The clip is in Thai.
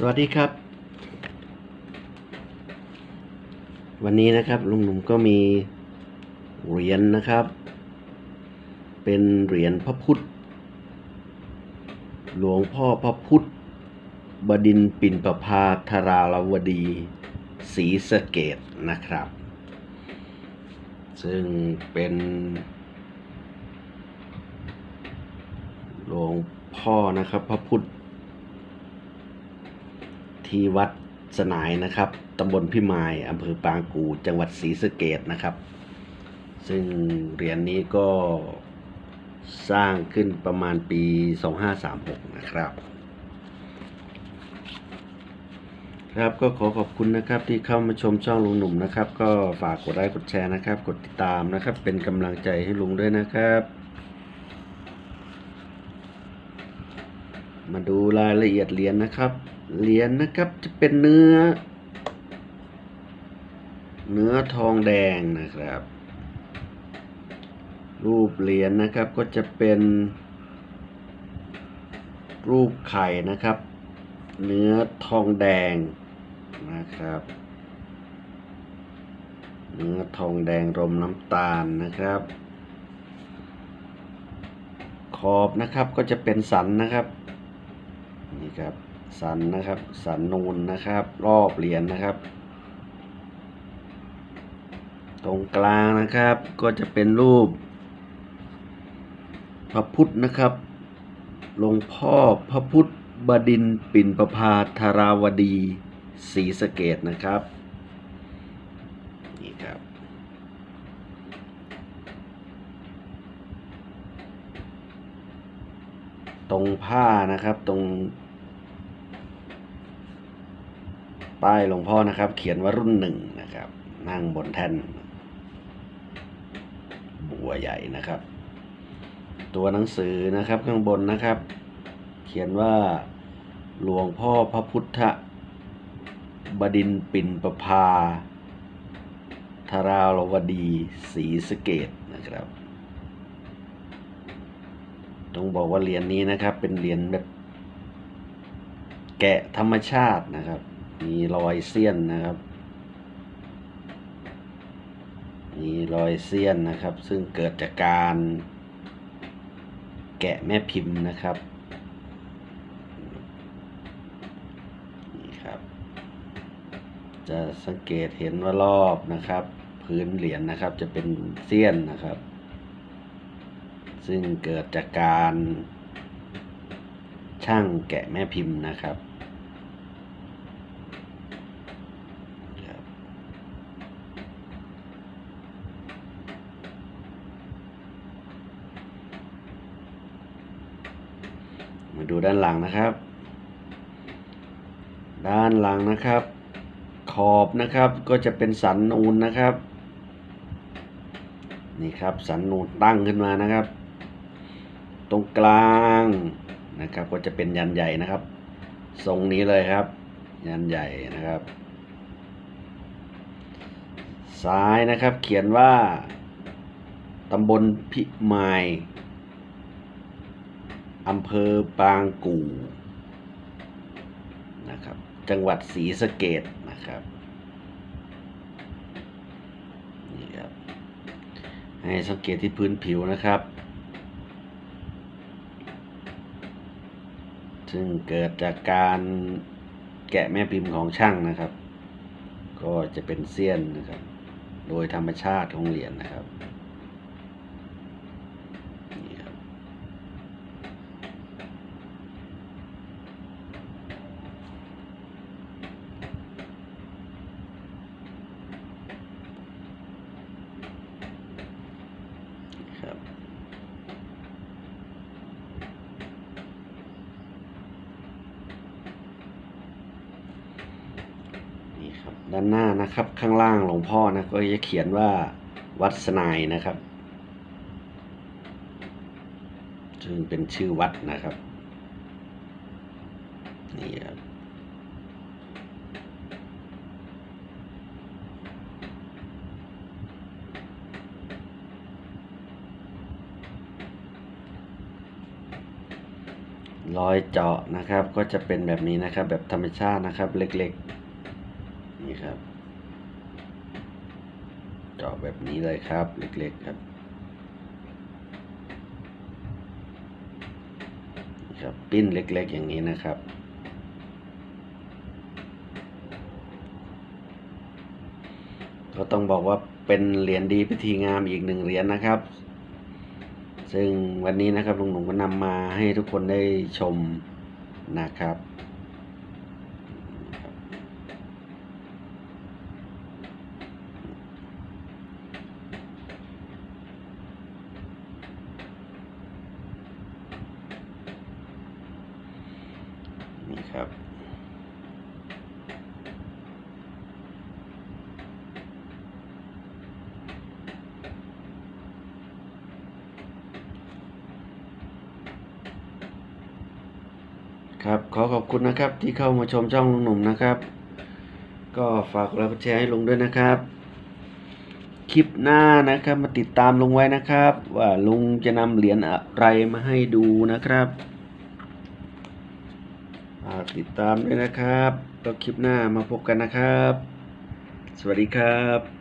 สวัสดีครับ วันนี้นะครับลุงหนุ่มก็มีเหรียญนะครับ เป็นเหรียญพระพุทธ หลวงพ่อพระพุทธ บดินทร์ปิ่นประภาธาราวดีศรีสะเกดนะครับ ซึ่งเป็นหลวงพ่อนะครับพระพุทธ ที่วัดสนายนะครับตำบลพิมายอำเภอปางกู จังหวัดศรีสะเกดนะครับ ซึ่งเหรียญนี้ก็สร้างขึ้นประมาณปี 2536 นะครับ ครับก็ขอขอบคุณนะครับที่เข้ามาชมช่องลุงหนุ่มนะครับ ก็ฝากกดไลค์กดแชร์นะครับ กดติดตามนะครับ เป็นกำลังใจให้ลุงด้วยนะครับ มาดูรายละเอียดเหรียญนะครับ เหรียญนะครับจะเป็นเนื้อ เนื้อทองแดงนะครับ รูปเหรียญนะครับก็จะเป็นรูปไข่นะครับ เนื้อทองแดงนะครับ เนื้อทองแดงรมน้ำตาลนะครับ ขอบนะครับก็จะเป็นสันนะครับ นี่ครับ สันนะครับ สันนูนนะครับ รอบเหรียญนะครับ ตรงกลางนะครับ ก็จะเป็นรูป พระพุทธนะครับหลวงพ่อพระพุทธบดินทรปิ่นประภาธาราวดีศรีสะเกดนะครับ นี่ครับ ตรงผ้านะครับตรงป้ายหลวงพ่อนะครับ เขียนว่ารุ่นหนึ่งนะครับ นั่งบนแท่น บัวใหญ่นะครับ ตัวหนังสือนะครับข้างบนนะครับ เขียนว่าหลวงพ่อพระพุทธบดินทร์ปิ่นประภาธาราวดีศรีสเกดนะครับ ต้องบอกว่าเหรียญนี้นะครับ เป็นเหรียญแบบแกะธรรมชาตินะครับ มีรอยเสี้ยนนะครับ มีรอยเสี้ยนนะครับ ซึ่งเกิดจากการแกะแม่พิมพ์นะครับนี่ครับ จะสังเกตเห็นว่ารอบนะครับ พื้นเหรียญนะครับจะเป็นเสี้ยนนะครับ ซึ่งเกิดจากการช่างแกะแม่พิมพ์นะครับมาดูด้านหลังนะครับ ด้านหลังนะครับ ขอบนะครับก็จะเป็นสันนูนนะครับ นี่ครับสันนูนตั้งขึ้นมานะครับ ตรงกลางนะครับ ก็จะเป็นยันใหญ่นะครับ ทรงนี้เลยครับ ยันใหญ่นะครับ ซ้ายนะครับ เขียนว่าตำบลพิมายอำเภอปางกู่นะครับ จังหวัดศรีสะเกดนะครับนี่ครับให้สังเกตที่พื้นผิวนะครับ ซึ่งเกิดจากการแกะแม่พิมพ์ของช่างนะครับ ก็จะเป็นเสี้ยนนะครับ โดยธรรมชาติของเหรียญนะครับนี่ครับ ครับ นี่ครับ ด้านหน้านะครับ ข้างล่างหลวงพ่อนะก็จะเขียนว่าวัดสนายนะครับ ซึ่งเป็นชื่อวัดนะครับ นี่ครับรอยเจาะนะครับ ก็จะเป็นแบบนี้นะครับ แบบธรรมชาตินะครับ เล็กๆ นี่ครับเจาะแบบนี้เลยครับ เล็กๆครับครับปิ้นเล็กๆ อย่างนี้นะครับ ก็ต้องบอกว่าเป็นเหรียญดีพิธีงามอีกหนึ่งเหรียญนะครับ ซึ่งวันนี้นะครับลุงหนุ่มก็นำมาให้ทุกคนได้ชมนะครับ ครับ ครับขอขอบคุณนะครับที่เข้ามาชมช่องลุงหนุ่มนะครับ ก็ฝากกดไลค์กดแชร์ให้ลุงด้วยนะครับ คลิปหน้านะครับมาติดตามลุงไว้นะครับ ว่าลุงจะนำเหรียญอะไรมาให้ดูนะครับ ติดตามด้วยนะครับแล้วคลิปหน้ามาพบกันนะครับ สวัสดีครับ